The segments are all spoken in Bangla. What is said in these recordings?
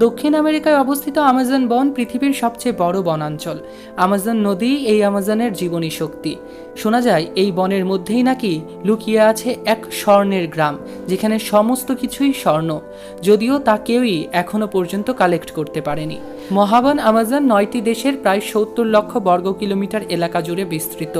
দক্ষিণ আমেরিকায় অবস্থিত আমাজন বন পৃথিবীর সবচেয়ে বড় বনাঞ্চল। আমাজন নদী এই আমাজনের জীবনী শক্তি। শোনা যায়, এই বনের মধ্যেই নাকি লুকিয়ে আছে এক স্বর্ণের গ্রাম, যেখানে সমস্ত কিছুই স্বর্ণ। যদিও তা কেউই এখনও পর্যন্ত কালেক্ট করতে পারেনি। মহাবন আমাজন নয়টি দেশের প্রায় সত্তর লক্ষ বর্গ কিলোমিটার এলাকা জুড়ে বিস্তৃত।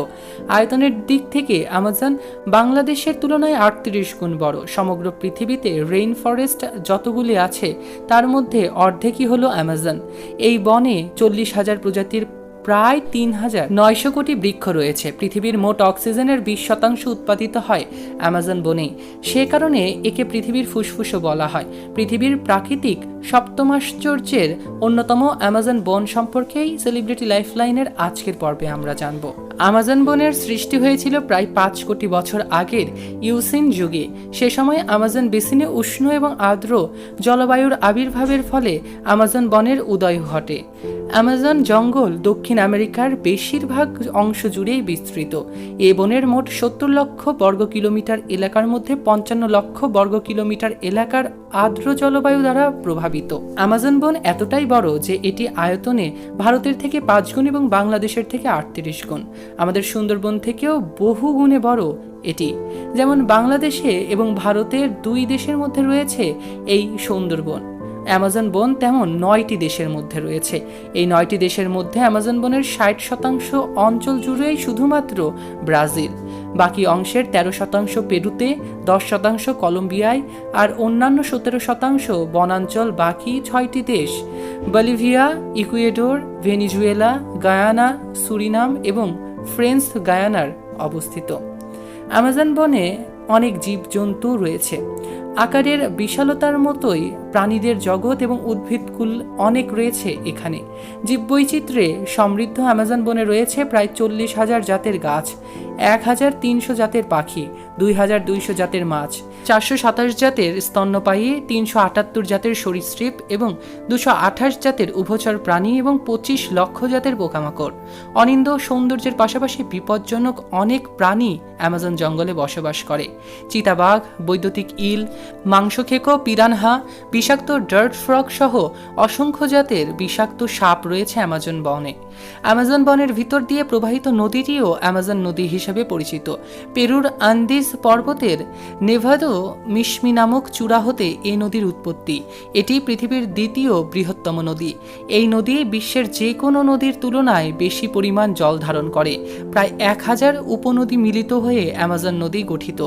আয়তনের দিক থেকে আমাজন বাংলাদেশের তুলনায় আটত্রিশ গুণ বড়। সমগ্র পৃথিবীতে রেইন ফরেস্ট যতগুলি আছে, তার মধ্যে অর্ধেকই হলো অ্যামাজন। এই বনে চল্লিশ হাজার প্রজাতির প্রায় তিন হাজার নয়শো কোটি বৃক্ষ রয়েছে। পৃথিবীর মোট অক্সিজেনের বিশ শতাংশ উৎপাদিত হয় অ্যামাজন বনেই। সে কারণে একে পৃথিবীর ফুসফুসও বলা হয়। পৃথিবীর প্রাকৃতিক সপ্তমাশ্চর্যের অন্যতম অ্যামাজন বন সম্পর্কেই সেলিব্রিটি লাইফলাইনের আজকের পর্বে আমরা জানব। আমাজন বনের সৃষ্টি হয়েছিল প্রায় পাঁচ কোটি বছর আগের ইউসিন যুগে। সে সময় আমাজন বেসিনে উষ্ণ এবং আর্দ্র জলবায়ুর আবির্ভাবের ফলে আমাজন বনের উদয় ঘটে। অ্যামাজন জঙ্গল দক্ষিণ আমেরিকার বেশিরভাগ অংশ জুড়েই বিস্তৃত। এ বনের মোট সত্তর লক্ষ বর্গ কিলোমিটার এলাকার মধ্যে পঞ্চান্ন লক্ষ বর্গ কিলোমিটার এলাকার আর্দ্র জলবায়ু দ্বারা প্রভাবিত। আমাজন বন এতটাই বড় যে এটি আয়তনে ভারতের থেকে পাঁচ গুণ এবং বাংলাদেশের থেকে আটত্রিশ গুণ। আমাদের সুন্দরবন থেকেও বহু গুণে বড় এটি। যেমন বাংলাদেশে এবং ভারতের দুই দেশের মধ্যে রয়েছে এই সুন্দরবন। অ্যামাজন বন তেমন নয়টি দেশের মধ্যে রয়েছে। এই নয়টি দেশের মধ্যে অ্যামাজন বনের ষাট শতাংশ অঞ্চল জুড়েই শুধুমাত্র ব্রাজিল। বাকি অংশের তেরো শতাংশ পেরুতে, দশ শতাংশ কলম্বিয়ায় আর অন্যান্য সতেরো শতাংশ বনাঞ্চল বাকি ছয়টি দেশ। Bolivia, Ecuador, Venezuela, Guyana, Suriname এবং ফ্রেন্স গায়ানার অবস্থিত। অ্যামাজন বনে অনেক জীবজন্তু রয়েছে। আকারের বিশালতার মতোই প্রাণীদের জগৎ এবং উদ্ভিদকুল অনেক রয়েছে এখানে। জীববৈচিত্র্যে সমৃদ্ধ অ্যামাজন বনে রয়েছে প্রায় চল্লিশ হাজার জাতের গাছ, এক হাজার তিনশো জাতের পাখি, দুই হাজার দুইশো জাতের মাছ, চারশো সাতাশ জাতের স্তন্যপায়ী, তিনশো আটাত্তর জাতের সরীসৃপ এবং দুশো আঠাশ জাতের উভচর প্রাণী এবং পঁচিশ লক্ষ জাতের পোকামাকড়। অনিন্দ সৌন্দর্যের পাশাপাশি বিপজ্জনক অনেক প্রাণী অ্যামাজন জঙ্গলে বসবাস করে। চিতাবাঘ, বৈদ্যুতিক ইল, মাংসখেকো, পিরানহা বিষাক্ত ডার্ট ফ্রক সহ অসংখ্য জাতের বিষাক্ত সাপ রয়েছে অ্যামাজন বনে। অ্যামাজন বনের ভিতর দিয়ে প্রবাহিত নদীটিও অ্যামাজন নদী হিসেবে পরিচিত। পেরুর আন্দিজ পর্বতের নেভাদো মিশমি নামক চূড়া হতে এই নদীর উৎপত্তি। এটি পৃথিবীর দ্বিতীয় বৃহত্তম নদী। এই নদী বিশ্বের যে কোনো নদীর তুলনায় বেশি পরিমাণ জল ধারণ করে। প্রায় এক হাজার উপনদী মিলিত হয়ে অ্যামাজন নদী গঠিত।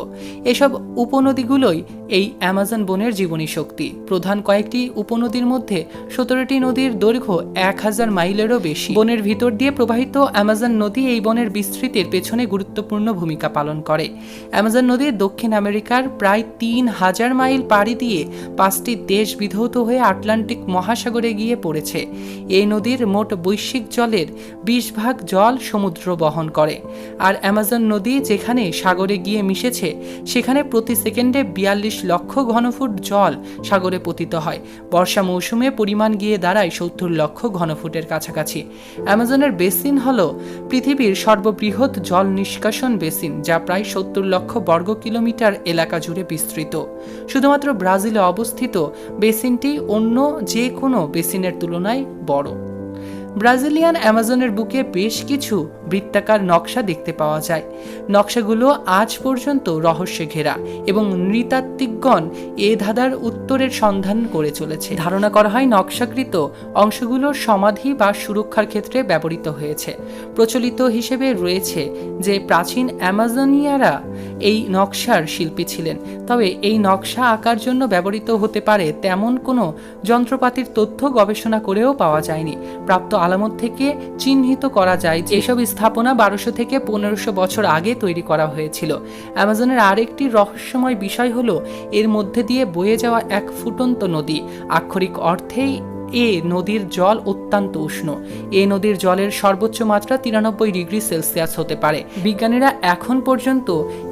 এসব উপনদীগুলোই এই অ্যামাজন বনের জীবনী শক্তি। প্রধান কয়েকটি উপনদীর মধ্যে সতেরোটি নদীর দৈর্ঘ্য এক হাজার মাইলেরও বেশি। বনের ভিতর দিয়ে প্রবাহিত অ্যামাজন নদী এই বনের বিস্তৃতির পেছনে গুরুত্বপূর্ণ ভূমিকা পালন করে। অ্যামাজন নদী দক্ষিণ আমেরিকার প্রায় তিন হাজার মাইল পাড়ি দিয়ে পাঁচটি দেশ বিধৌত হয়ে আটলান্টিক মহাসাগরে গিয়ে পড়েছে। এই নদীর মোট বৈশ্বিক জলের বিশ ভাগ জল সমুদ্র বহন করে। আর অ্যামাজন নদী যেখানে সাগরে গিয়ে মিশেছে, সেখানে প্রতি সেকেন্ডে বিয়াল্লিশ লক্ষ ঘনফুট জল সাগরে পতিত হয়। বর্ষা মৌসুমে পরিমাণ গিয়ে দাঁড়ায় সত্তর লক্ষ ঘনফুটের কাছাকাছি। অ্যামাজনের বেসিন হল পৃথিবীর সর্ববৃহৎ জল নিষ্কাশন বেসিন, যা প্রায় সত্তর লক্ষ বর্গ কিলোমিটার এলাকা জুড়ে বিস্তৃত। শুধুমাত্র ব্রাজিলে অবস্থিত বেসিনটি অন্য যে কোনো বেসিনের তুলনায় বড়। ব্রাজিলিয়ান অ্যামাজনের বুকে বেশ কিছু বৃত্তাকার নকশা দেখতে পাওয়া যায়। নকশাগুলো আজ পর্যন্ত রহস্যে ঘেরা এবং নৃতাত্ত্বিকগণ এ ধাঁধার উত্তরের সন্ধান করে চলেছে। ধারণা করা হয় নকশাকৃত অংশগুলোর সমাধি বা সুরক্ষার ক্ষেত্রে ব্যবহৃত হয়েছে। প্রচলিত হিসেবে রয়েছে যে প্রাচীন অ্যামাজনিয়ারা এই নকশার শিল্পী ছিলেন, তবে এই নকশা আঁকার জন্য ব্যবহৃত হতে পারে তেমন কোনো যন্ত্রপাতির তথ্য গবেষণা করেও পাওয়া যায়নি। প্রাপ্ত আলামত থেকে চিহ্নিত করা যায় যে এসব স্থাপনা বারোশো থেকে পনেরোশো বছর আগে তৈরি করা হয়েছিল। অ্যামাজনের আরেকটি রহস্যময় বিষয় হলো, এর মধ্যে দিয়ে বয়ে যাওয়া এক ফুটন্ত নদী। আক্ষরিক অর্থেই এ নদীর জল অত্যন্ত উষ্ণ। এ নদীর জলের সর্বোচ্চ মাত্রা তিরানব্বই ডিগ্রি সেলসিয়াস হতে পারে। বিজ্ঞানীরা এখন পর্যন্ত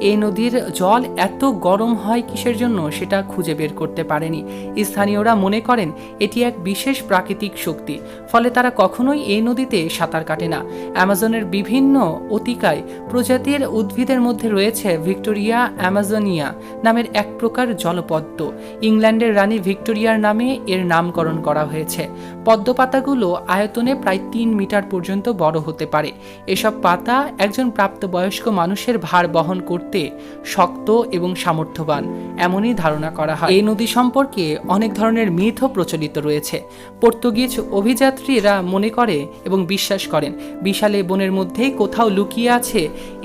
এই নদীর জল এত গরম হয় কিসের জন্য সেটা খুঁজে বের করতে পারেনি। স্থানীয়রা মনে করেন এটি এক বিশেষ প্রাকৃতিক শক্তি, ফলে তারা কখনোই এই নদীতে সাঁতার কাটে না। অ্যামাজনের বিভিন্ন অতিকায় প্রজাতির উদ্ভিদের মধ্যে রয়েছে ভিক্টোরিয়া অ্যামাজনিয়া নামের এক প্রকার জলপদ্ম। ইংল্যান্ডের রানী ভিক্টোরিয়ার নামে এর নামকরণ করা হয়েছে। পদ্ম পাতাগুলো আয়তনে প্রায় তিন মিটার পর্যন্ত বড় হতে পারে। এসব পাতা একজন প্রাপ্তবয়স্ক মানুষের ভার বহন করতে শক্ত এবং সামর্থ্যবান, এমনই ধারণা করা হয়। এই নদী সম্পর্কে অনেক ধরনের মিথও প্রচলিত রয়েছে। পর্তুগিজ অভিযাত্রীরা মনে করে এবং বিশ্বাস করেন, বিশাল বনের মধ্যেই কোথাও লুকিয়ে আছে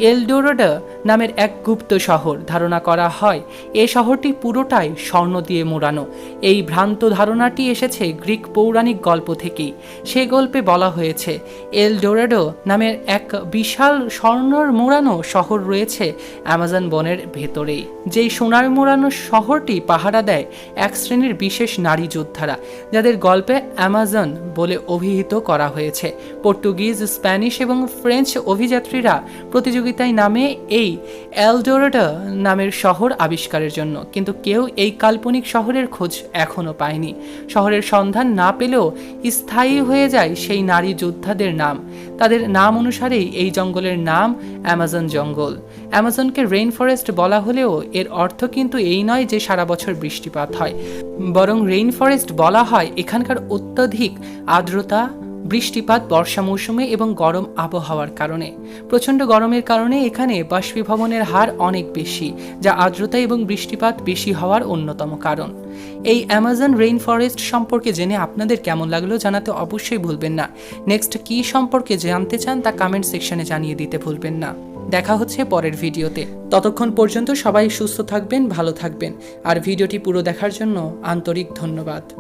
এলডোরোডা নামের এক গুপ্ত শহর। ধারণা করা হয়, এ শহরটি পুরোটাই স্বর্ণ দিয়ে মোড়ানো। এই ভ্রান্ত ধারণাটি এসেছে গ্রিক পৌরাণিক গল্প থেকেই। সে গল্পে বলা হয়েছে এল ডোরাডো নামের এক বিশাল স্বর্ণর মোড়ানো শহর রয়েছে অ্যামাজন বনের ভেতরেই। যেই সোনার মোড়ানো শহরটি পাহারা দেয় এক শ্রেণির বিশেষ নারী যোদ্ধারা, যাদের গল্পে অ্যামাজন বলে অভিহিত করা হয়েছে। পর্তুগিজ, স্প্যানিশ এবং ফ্রেঞ্চ অভিযাত্রীরা প্রতিযোগিতায় নামে এই এলডোরাডো নামের শহর আবিষ্কারের জন্য, কিন্তু কেউ এই কাল্পনিক শহরের খোঁজ এখনও পায়নি। শহরের সন্ধান না পেলেও স্থায়ী হয়ে যায় সেই নারী যোদ্ধাদের নাম। তাদের নাম অনুসারেই এই জঙ্গলের নাম অ্যামাজন জঙ্গল। অ্যামাজনকে রেইন ফরেস্ট বলা হলেও এর অর্থ কিন্তু এই নয় যে সারা বছর বৃষ্টিপাত হয়। বরং রেইন ফরেস্ট বলা হয় এখানকার অত্যধিক আর্দ্রতা বৃষ্টিপাত, বর্ষা মৌসুমে এবং গরম আবহাওয়ার কারণে। প্রচণ্ড গরমের কারণে এখানে বাষ্পীভবনের হার অনেক বেশি, যা আর্দ্রতা এবং বৃষ্টিপাত বেশি হওয়ার অন্যতম কারণ। এই অ্যামাজন রেইন ফরেস্ট সম্পর্কে জেনে আপনাদের কেমন লাগল জানাতে অবশ্যই ভুলবেন না। নেক্সট কী সম্পর্কে জানতে চান তা কমেন্ট সেকশনে জানিয়ে দিতে ভুলবেন না। দেখা হচ্ছে পরের ভিডিওতে। ততক্ষণ পর্যন্ত সবাই সুস্থ থাকবেন, ভালো থাকবেন। আর ভিডিওটি পুরো দেখার জন্য আন্তরিক ধন্যবাদ।